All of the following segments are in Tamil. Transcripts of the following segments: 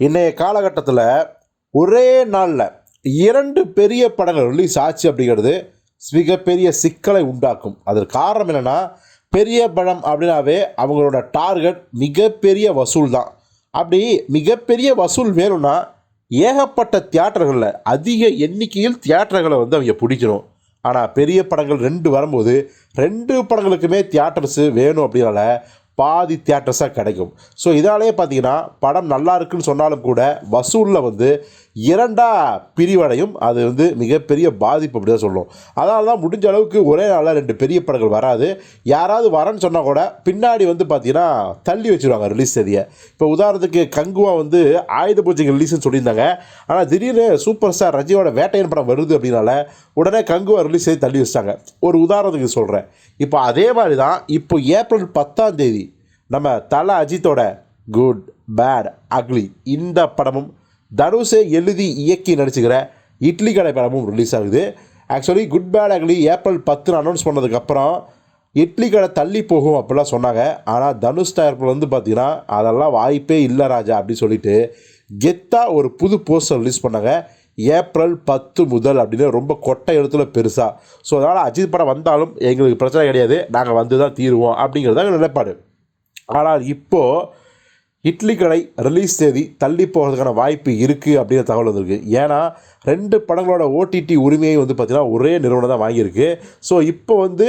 இன்றைய காலகட்டத்தில் ஒரே நாளில் இரண்டு பெரிய படங்கள் ரிலீஸ் ஆச்சு அப்படிங்கிறது மிகப்பெரிய சிக்கலை உண்டாக்கும். அதற்கு காரணம் என்னென்னா பெரிய படம் அப்படின்னாவே அவங்களோட டார்கெட் மிகப்பெரிய வசூல் தான். அப்படி மிகப்பெரிய வசூல் வேணும்னா ஏகப்பட்ட தியேட்டர்களில் அதிக எண்ணிக்கையில் தியேட்டர்களை வந்து அவங்க பிடிக்கணும். ஆனால் பெரிய படங்கள் ரெண்டு வரும்போது ரெண்டு படங்களுக்குமே தியேட்டர்ஸு வேணும் அப்படின்னால பாதி தியேட்டர்ஸாக கிடைக்கும். ஸோ இதாலேயே பார்த்தீங்கன்னா படம் நல்லா இருக்குன்னு சொன்னாலும் கூட வசூலில் வந்து இரண்டா பிரிவடையும். அது வந்து மிகப்பெரிய பாதிப்பு அப்படி தான் சொல்லும் அதனால தான் முடிஞ்ச அளவுக்கு ஒரே நாளில் ரெண்டு பெரிய படங்கள் வராது. யாராவது வரேன்னு சொன்னால் கூட பின்னாடி வந்து பார்த்தீங்கன்னா தள்ளி வச்சுருவாங்க ரிலீஸ் தேதியை. இப்போ உதாரணத்துக்கு கங்குவா வந்து ஆயுத பூஜைக்கு ரிலீஸ்னு சொல்லியிருந்தாங்க. ஆனால் திடீர்னு சூப்பர் ஸ்டார் ரஜினியோட வேட்டையன் படம் வருது அப்படின்னால உடனே கங்குவா ரிலீஸ் செய்து தள்ளி வச்சிட்டாங்க. ஒரு உதாரணத்துக்கு சொல்கிறேன் இப்போ அதே மாதிரி தான் இப்போ ஏப்ரல் பத்தாம் தேதி நம்ம தல அஜித்தோட குட் பேட் அக்லி இந்த படமும் தனுஷை எழுதி இயக்கி நடிச்சுக்கிற இட்லி கடை படமும் ரிலீஸ் ஆகுது. Actually Good Bad Ugly April பத்துன்னு அனௌன்ஸ் பண்ணதுக்கப்புறம் இட்லி கடை தள்ளி போகும் அப்படிலாம் சொன்னாங்க. ஆனால் தனுஷ் தயாரிப்பில் வந்து பார்த்தீங்கன்னா அதெல்லாம் வாய்ப்பே இல்லை ராஜா அப்படின்னு சொல்லிட்டு கெத்தாக ஒரு புது போஸ்டர் ரிலீஸ் பண்ணாங்க. ஏப்ரல் பத்து முதல் அப்படின்னு ரொம்ப கொட்டை எழுத்துல பெருசாக ஸோ அதனால் அஜித் படம் வந்தாலும் எங்களுக்கு பிரச்சனை கிடையாது. நாங்கள் வந்து தான் தீருவோம் அப்படிங்கிறது தான் நிலைப்பாடு. ஆனால் இப்போது இட்லி கடை ரிலீஸ் தேதி தள்ளி போகிறதுக்கான வாய்ப்பு இருக்குது அப்படிங்கிற தகவல் வந்திருக்கு. ஏன்னா ரெண்டு படங்களோட ஓடிடி உரிமையை வந்து பார்த்திங்கன்னா ஒரே நிறுவனம் தான் வாங்கியிருக்கு. ஸோ இப்போ வந்து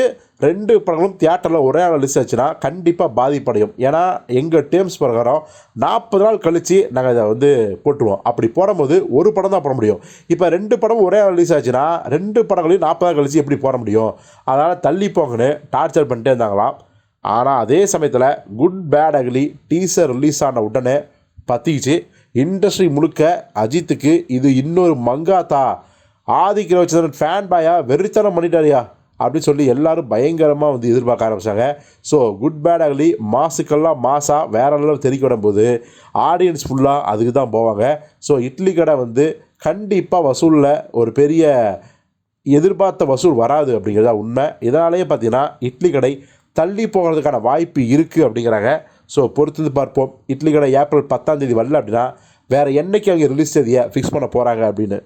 ரெண்டு படங்களும் தியேட்டரில் ஒரே நாள் ரிலீஸ் ஆச்சுன்னா கண்டிப்பாக பாதிப்படையும். ஏன்னா எங்கள் டேர்ம்ஸ் பிரகாரம் நாற்பது நாள் கழித்து நாங்கள் இதை வந்து போட்டுருவோம். அப்படி போடும்போது ஒரு படம் தான் போட முடியும். இப்போ ரெண்டு படம் ஒரே நாள் ரிலீஸ் ஆச்சுன்னா ரெண்டு படங்களையும் நாற்பது நாள் கழித்து எப்படி போட முடியும்? அதனால் தள்ளி போங்கன்னு டார்ச்சர் பண்ணிட்டே இருந்தாங்களாம். ஆனால் அதே சமயத்தில் Good Bad Ugly teaser release ஆன உடனே பற்றிச்சு இண்டஸ்ட்ரி முழுக்க அஜித்துக்கு இது இன்னொரு மங்காத்தா. ஆதிக்கிற வச்சதன் ஃபேன் பாயா வெறித்தனம் பண்ணிட்டாரியா அப்படின்னு சொல்லி எல்லாரும் பயங்கரமாக வந்து எதிர்பார்க்க ஆரம்பிச்சாங்க. ஸோ குட் பேட் அகலி மாசுக்கெல்லாம் மாசாக வேற அளவு தெரிவிக்க விடும்போது ஆடியன்ஸ் ஃபுல்லாக அதுக்கு தான் போவாங்க. ஸோ இட்லி கடை வந்து கண்டிப்பாக வசூலில் ஒரு பெரிய எதிர்பார்த்த வசூல் வராது அப்படிங்கிறதா உண்மை. இதனாலேயே பார்த்தீங்கன்னா இட்லி கடை தள்ளி போகிறதுக்கான வாய்ப்பு இருக்குது அப்படிங்கிறாங்க. ஸோ பொறுத்து பார்ப்போம். இட்லி கடை ஏப்ரல் பத்தாம் தேதி வரல அப்படின்னா வேறு என்றைக்கு அவங்க ரிலீஸ் தேதியை ஃபிக்ஸ் பண்ண போகிறாங்க அப்படின்னு.